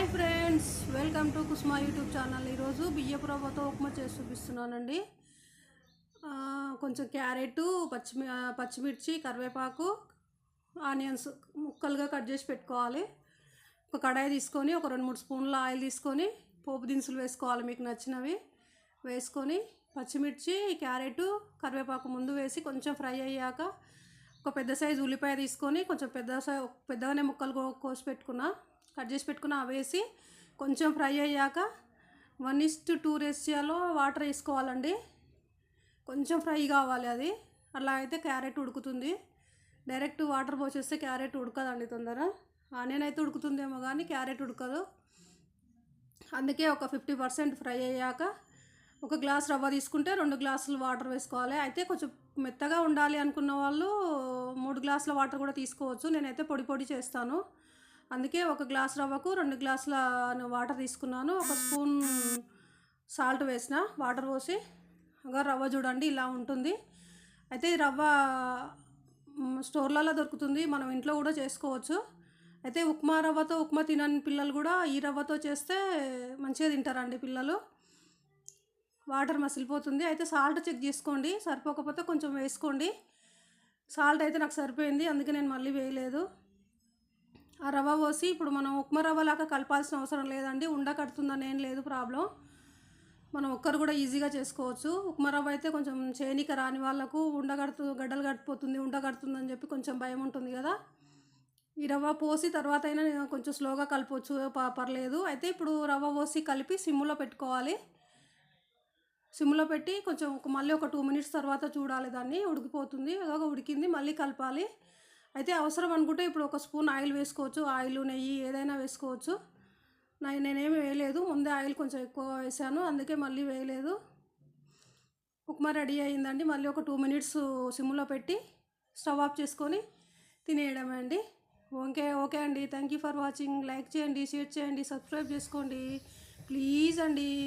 Hi friends welcome to Kusma YouTube channel. ఈరోజు బియ్యపు రవ్వతో ఉప్మా చేసి చూపిస్తున్నానండి. కొంచెం క్యారెట్ పచ్చిమి పచ్చిమిర్చి కరివేపాకు ఆనియన్స్ ముక్కలుగా కట్ చేసి పెట్టుకోవాలి. ఒక కడాయి తీసుకొని ఒక రెండు మూడు స్పూన్ల ఆయిల్ తీసుకొని పోపు దినుసులు వేసుకోవాలి మీకు నచ్చినవి. వేసుకొని పచ్చిమిర్చి క్యారెట్ కరివేపాకు ముందు వేసి కొంచెం ఫ్రై అయ్యాక ఒక పెద్ద సైజు ఉల్లిపాయ తీసుకొని కొంచెం పెద్ద సైజ్ పెద్దగానే ముక్కలు కోసి పెట్టుకున్నా. కట్ చేసి పెట్టుకున్న అవేసి కొంచెం ఫ్రై అయ్యాక వన్ ఇస్ టూ రేషియోలో వాటర్ వేసుకోవాలండి. కొంచెం ఫ్రై కావాలి అది. అలా అయితే క్యారెట్ ఉడుకుతుంది. డైరెక్ట్ వాటర్ పోసేస్తే క్యారెట్ ఉడకదండి తొందర. ఆనియన్ అయితే ఉడుకుతుందేమో కానీ క్యారెట్ ఉడకదు. అందుకే ఒక ఫిఫ్టీ పర్సెంట్ ఫ్రై అయ్యాక ఒక గ్లాస్ రవ్వ తీసుకుంటే రెండు గ్లాసులు వాటర్ వేసుకోవాలి. అయితే కొంచెం మెత్తగా ఉండాలి అనుకున్న వాళ్ళు మూడు గ్లాసుల వాటర్ కూడా తీసుకోవచ్చు. నేనైతే పొడి పొడి చేస్తాను. అందుకే ఒక గ్లాస్ రవ్వకు రెండు గ్లాసుల వాటర్ తీసుకున్నాను. ఒక స్పూన్ సాల్ట్ వేసిన వాటర్ పోసి రవ్వ చూడండి ఇలా ఉంటుంది. అయితే ఈ రవ్వ స్టోర్లలో దొరుకుతుంది. మనం ఇంట్లో కూడా చేసుకోవచ్చు. అయితే ఉప్మా రవ్వతో ఉప్మా తినని పిల్లలు కూడా ఈ రవ్వతో చేస్తే మంచిగా తింటారండి పిల్లలు. వాటర్ మసిలిపోతుంది. అయితే సాల్ట్ చెక్ చేసుకోండి. సరిపోకపోతే కొంచెం వేసుకోండి. సాల్ట్ అయితే నాకు సరిపోయింది. అందుకే నేను మళ్ళీ వేయలేదు. ఆ రవ్వ పోసి ఇప్పుడు మనం ఉప్మా రవ్వలాగా కలపాల్సిన అవసరం లేదండి. ఉండ కడుతుందని ఏం లేదు ప్రాబ్లం. మనం ఒక్కరు కూడా ఈజీగా చేసుకోవచ్చు. ఉప్మా రవ్వ అయితే కొంచెం చేనిక రాని వాళ్ళకు ఉండగడుతు గడ్డలు గడిపోతుంది ఉండగడుతుందని చెప్పి కొంచెం భయం ఉంటుంది కదా. ఈ రవ్వ పోసి తర్వాత అయినా నేను కొంచెం స్లోగా కలపవచ్చు పర్లేదు. అయితే ఇప్పుడు రవ్వ పోసి కలిపి సిమ్లో పెట్టుకోవాలి. సిమ్లో పెట్టి కొంచెం ఒక మళ్ళీ ఒక టూ మినిట్స్ తర్వాత చూడాలి దాన్ని. ఉడికిపోతుంది. ఉడికింది. మళ్ళీ కలపాలి. అయితే అవసరం అనుకుంటే ఇప్పుడు ఒక స్పూన్ ఆయిల్ వేసుకోవచ్చు. ఆయిల్ నెయ్యి ఏదైనా వేసుకోవచ్చు. నా నేనేమి వేయలేదు. ముందే ఆయిల్ కొంచెం ఎక్కువ వేసాను. అందుకే మళ్ళీ వేయలేదు. ఉప్మా రెడీ అయిందండి. మళ్ళీ ఒక టూ మినిట్స్ సిమ్లో పెట్టి స్టవ్ ఆఫ్ చేసుకొని తినేయడమే అండి. ఓకే ఓకే అండి. Thank you for watching. Like చేయండి షేర్ చేయండి సబ్స్క్రైబ్ చేసుకోండి. ప్లీజ్ అండి.